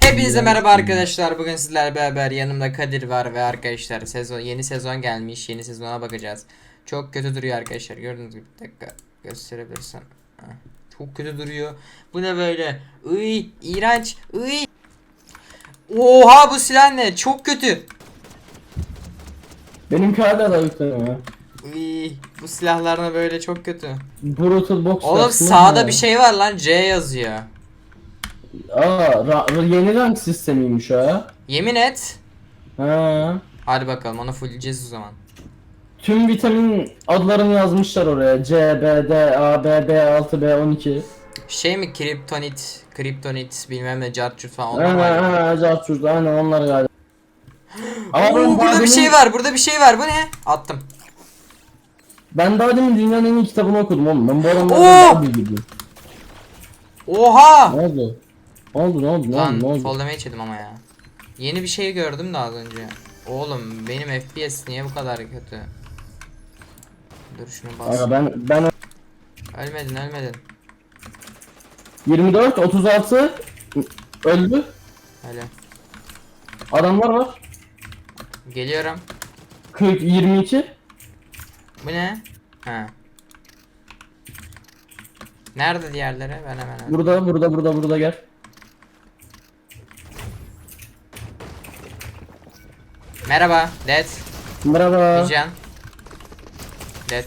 Hepinize merhaba arkadaşlar. Bugün sizlerle beraber yanımda Kadir var ve arkadaşlar sezon yeni sezon gelmiş. Yeni sezona bakacağız. Çok kötü duruyor arkadaşlar. Gördüğünüz gibi bir dakika gösterebilirsem. Çok kötü duruyor. Bu ne böyle? Iy, iğrenç. Iy. Oha bu silah ne? Çok kötü. Benimki hala da yükleniyor. Iy, bu silahlar ne böyle çok kötü. Brutal Box Oğlum sağda bir şey var lan C yazıyor. Aa, ra- yeni rank sistemiymiş ha. Yemin et. Ha. Hadi bakalım onu fullleyeceğiz o zaman. Tüm vitamin adlarını yazmışlar oraya. C, B, D, A, B, B6, B12. Şey mi kriptonit, kriptonit bilmem ne cartçut falan onlar var. ha ha, aynen onlar galiba. Ama Oo, ben burada daha bir şey var, burada bir şey var. Bu ne? Attım. Ben daha demin dünyanın en iyi kitabını okudum oğlum. Ben bu adamlardan Oo! daha bilgiliyim. Oha! Ne oldu? Ne oldu ne oldu ne Lan oldu ne oldu? fall damage yedim ama ya. Yeni bir şey gördüm de az önce. Oğlum benim FPS niye bu kadar kötü? Dur şunu bas. Aga ben ben Ölmedin ölmedin. 24 36 öldü. Öyle. Adamlar var. Geliyorum. 40 22 Bu ne? Ha. Nerede diğerleri? Ben hemen öldüm. Burada burada burada burada gel. Merhaba. Dead. Merhaba. Can. Dead.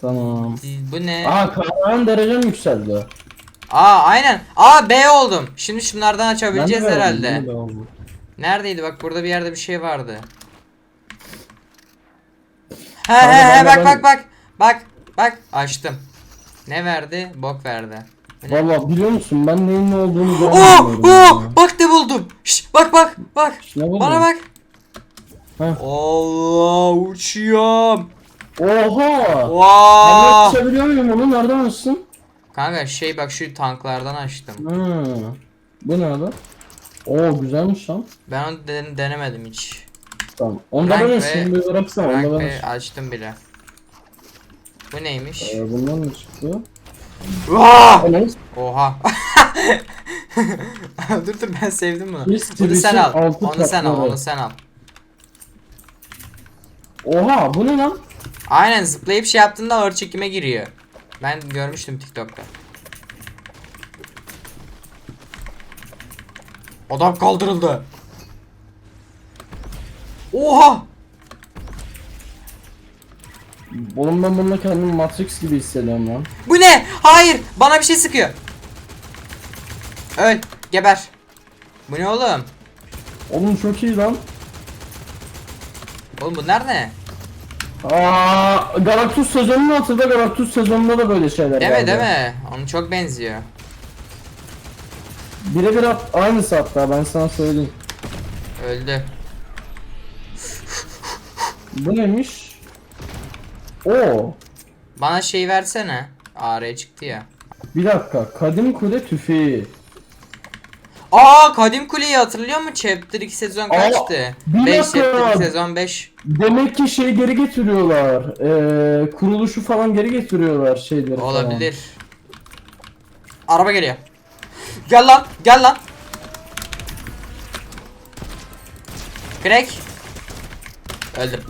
Tamam. Bu ne? Aa kahraman derecem yükseldi. Aa aynen. Aa B oldum. Şimdi şunlardan Ben açabileceğiz herhalde. ben de beğendim. Neredeydi bak burada bir yerde bir şey vardı. He he he bak bak bak. Bak bak açtım. Ne verdi? Bok verdi. Valla biliyor musun ben neyin ne olduğunu Oo, görmüyorum. oo, bak buldum. Şşt, bak bak bak. Ne buldun? Bana bak. Heh. Allah uçuyorum. Oha! Ben Vaa. açabiliyor muyum onu? Nereden açtın? Kanka şey bak şu tanklardan açtım. Ha. Bu ne abi? Oo güzelmiş lan. Ben onu den- denemedim hiç. Tamam. Onda Rank ben ve- açayım bir bıraksana. Rank Onda ben ve açtım bile. Bu neymiş? Ee, bundan ne çıktı? Vaa! Oha. dur dur ben sevdim bunu. Biz Bunu sen Twitch'in al. altı Onu sen al. Onu sen al. Oha bu ne lan? Aynen zıplayıp şey yaptığında ağır çekime giriyor. Ben görmüştüm TikTok'ta. Adam kaldırıldı. Oha! Oğlum ben bununla kendimi Matrix gibi hissediyorum lan. Bu ne? Hayır! Bana bir şey sıkıyor. Öl. Geber. Bu ne oğlum? Oğlum çok iyi lan. Oğlum bunlar ne? Aa, Galactus sezonunu hatırla Galactus sezonunda da böyle şeyler Deme geldi. deme. Onu çok benziyor. Birebir at- aynısı hatta ben sana söyleyeyim. Öldü. Bu neymiş? Oo. Bana şey versene. AR çıktı ya. Bir dakika. Kadim kule tüfeği. Aa Kadim Kule'yi hatırlıyor musun? Chapter 2 sezon kaçtı? bir 5 dakika. Chapter 2 sezon 5. Demek ki şey geri getiriyorlar. Ee, kuruluşu falan geri getiriyorlar şeyleri falan. Olabilir. Araba geliyor. Gel lan, gel lan. Crack. Öldüm.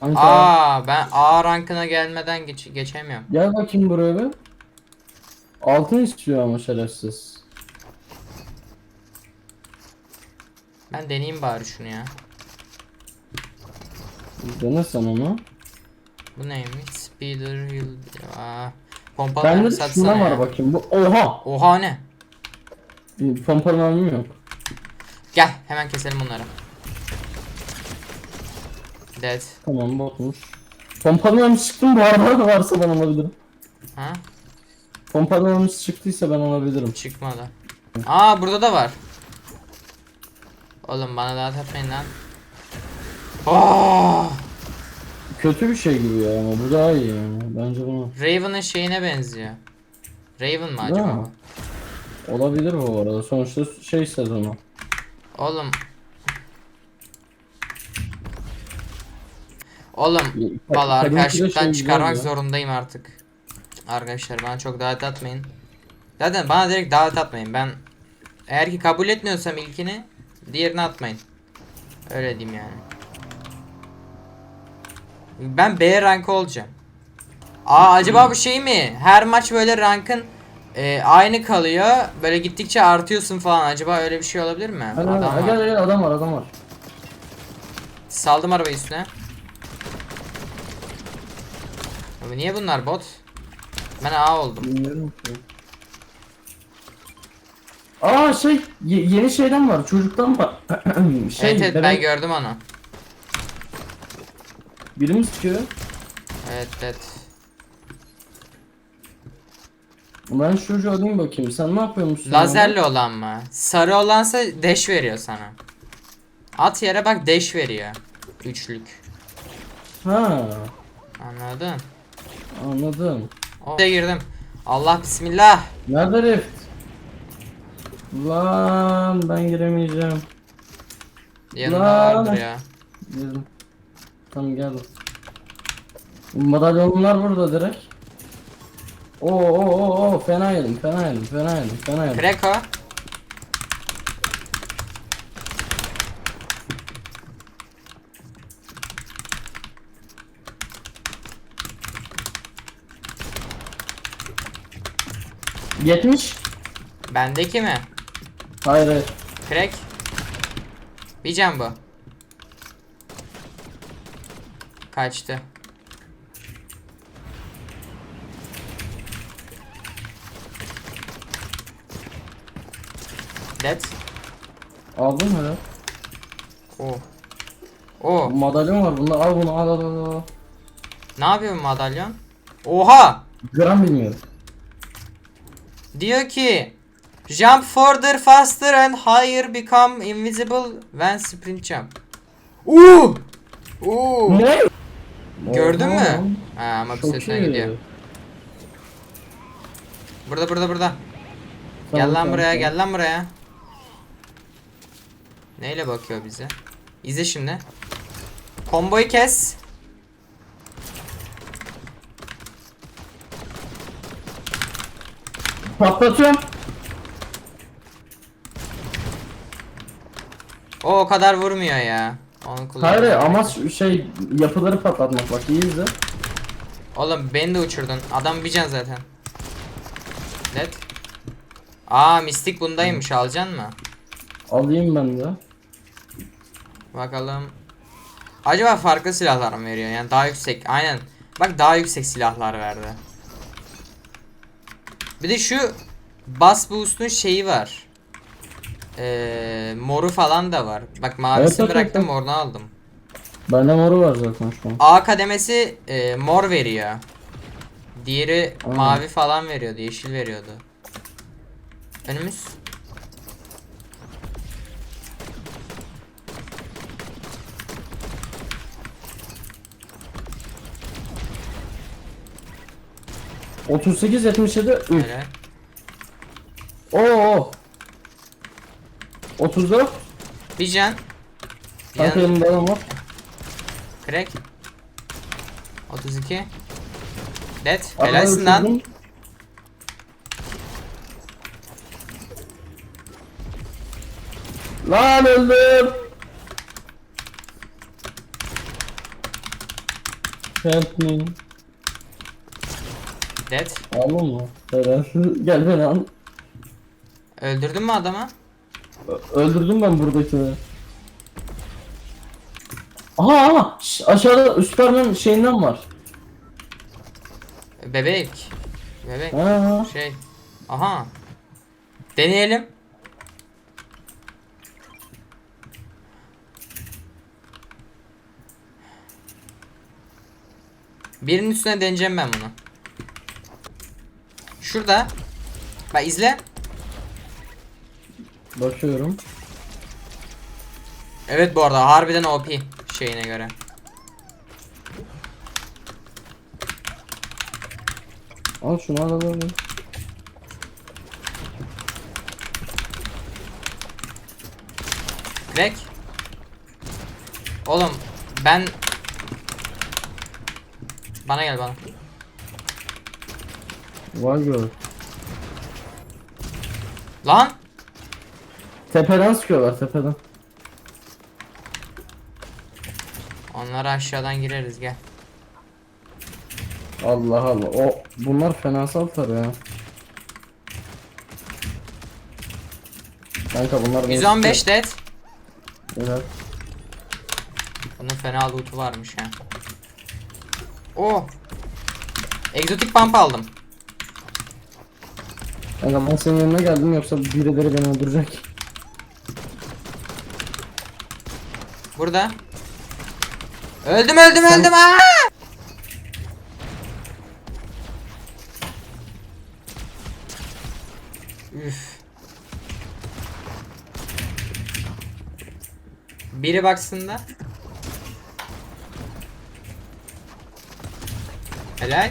Kanka, Aa ben A rankına gelmeden geç geçemiyorum. Gel bakayım buraya bir. Altın istiyor ama şerefsiz. Ben deneyeyim bari şunu ya. Dene sen onu. Bu neymiş? Speeder Hill. Aa. Pompalı Bende mermi de şundan var bakayım. Bu oha. Oha ne? Pompalı mermim yok. Gel hemen keselim bunları. Dead. Tamam bokmuş. Pompalı mermisi çıktı mı bu arada da varsa ben alabilirim. Ha? Pompalı mermisi çıktıysa ben alabilirim. Çıkmadı. Aa burada da var. Oğlum bana daha tapmayın lan. Oh! Kötü bir şey gibi ya ama bu daha iyi yani. Bence bunu. Raven'ın şeyine benziyor. Raven mı acaba? Ya. bu? Olabilir bu arada. Sonuçta şey sezonu. Oğlum. Oğlum valla Kadın arkadaşlıktan şey çıkarmak güzel ya. zorundayım artık. Arkadaşlar bana çok davet atmayın. Zaten bana direkt davet atmayın. Ben Eğer ki kabul etmiyorsam ilkini diğerini atmayın. Öyle diyeyim yani. Ben B rankı olacağım. Aa acaba bu şey mi? Her maç böyle rankın e, aynı kalıyor. Böyle gittikçe artıyorsun falan. Acaba öyle bir şey olabilir mi? Hadi Adam hadi var. gel gel adam var adam var. Saldım arabayı üstüne. Ama niye bunlar bot? Ben A oldum. Bilmiyorum ki. Aa şey ye- yeni şeyden var çocuktan var. şey evet evet ben bebek- gördüm onu. biri mi sıkıyor? Evet evet. Ben şu çocuğu alayım bakayım. Sen ne yapıyormuşsun? Lazerli olan mı? Sarı olansa dash veriyor sana. At yere bak dash veriyor. Üçlük. Ha, Anladın? anladım. Oraya girdim. Allah bismillah. Nerede Rift? Lan ben giremeyeceğim. Yanında Lan. vardır ya. Girdim. Tamam gel. Madalyonlar burada direkt. Oo oo oo oo fena yedim fena yedim fena yedim fena yedim. Kreko. Yetmiş. Bendeki mi? Hayır hayır. Crack. Bir can bu. Kaçtı. Dead. Aldın mı ya? Oh. Oh. Madalyon var bunda al bunu al al al. al. Ne yapıyor bu madalyon? Oha! Gram bilmiyorum. Diyor ki Jump further, faster and higher become invisible when sprint jump. Uuu! Uuu! Ne? Gördün mü? Ha ama bir iyi. gidiyor. Burada burada burada. Tamam, gel lan tamam, buraya tamam. gel lan buraya. Neyle bakıyor bize? İzle şimdi. Komboyu kes. Patlatıyorum. O o kadar vurmuyor ya. Onu kullan. Hayır amaç şey yapıları patlatmak bak iyi izle. Oğlum beni de uçurdun. Adam bir can zaten. Net. Aa mistik bundaymış alacaksın mı? Alayım ben de. Bakalım. Acaba farklı silahlar mı veriyor? Yani daha yüksek. Aynen. Bak daha yüksek silahlar verdi. Bir de şu Bass Boost'un şeyi var. Ee, moru falan da var. Bak mavisini Evet, evet, bıraktım evet. morunu aldım. Bende moru var zaten şu an. A kademesi e, mor veriyor. Diğeri Aynen. mavi falan veriyordu, yeşil veriyordu. Önümüz. Hmm. 38 77 3. Öyle. Oo. 34. Bir can. Kanka elimde adam var. crack. 32. Dead. Adamı Helalsin lan. düşürdüm. Lan öldüm. Help me. Dead. Aldın mı? Gel beni al. Öldürdün mü adamı? Ö- Öldürdüm ben buradakini. Aha aha. Şş, aşağıda Süperman şeyinden var. Bebek. Bebek. Ha. Şey. Aha. Deneyelim. Birinin üstüne deneyeceğim ben bunu. Şurada. Bak izle. Bakıyorum. Evet bu arada harbiden OP şeyine göre. Al şunu al al al. Crack. Oğlum ben bana gel bana. Var gör. Lan Tepeden sıkıyorlar tepeden. Onlara aşağıdan gireriz gel. Allah Allah. O bunlar fena saltar ya. Kanka bunlar beni 115 dead. sıkıyor. Evet. Bunun fena loot'u varmış ha. Oh. Egzotik pump aldım. Kanka ben senin yanına geldim yoksa birileri beni öldürecek. Burada. Öldüm öldüm Sen- öldüm. Aa! Üf. Biri baksın da. Helal.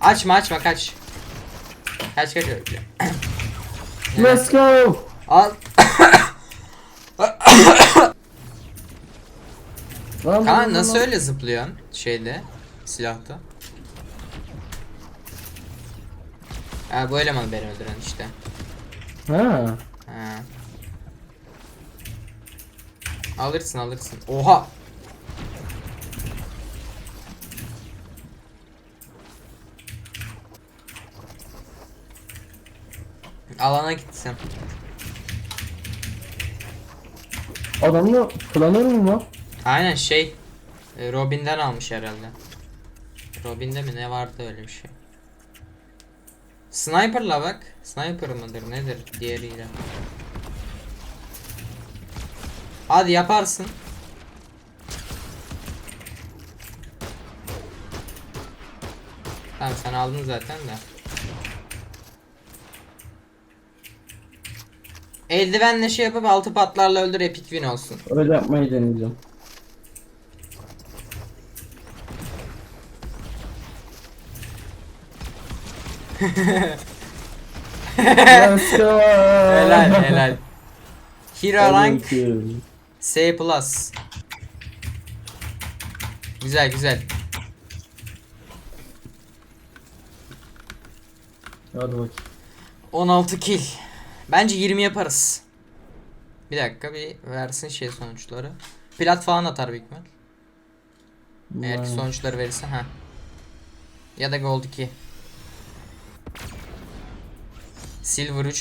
Açma açma kaç. Kaç kaç. Let's go. Al. Lan, Kaan nasıl öyle zıplıyorsun şeyde silahta? Ha bu eleman beni öldüren işte. Ha. Ha. Alırsın alırsın. Oha. Alana gitsin. Adamda planör mü var? Aynen şey. e, Robin'den almış herhalde. Robin'de mi ne vardı öyle bir şey. Sniper'la bak. Sniper mıdır nedir diğeriyle. Hadi yaparsın. Tamam sen aldın zaten de. Eldivenle şey yapıp altı patlarla öldür epic win olsun. Öyle yapmayı deneyeceğim. Let's go. helal helal. Hero rank Thank you. S plus. Güzel güzel. Hadi bakayım. 16 kill. Bence 20 yaparız. Bir dakika bir versin şey sonuçları. Plat falan atar büyük ihtimal. Eğer ki sonuçları verirse ha. Ya da gold 2. Silver 3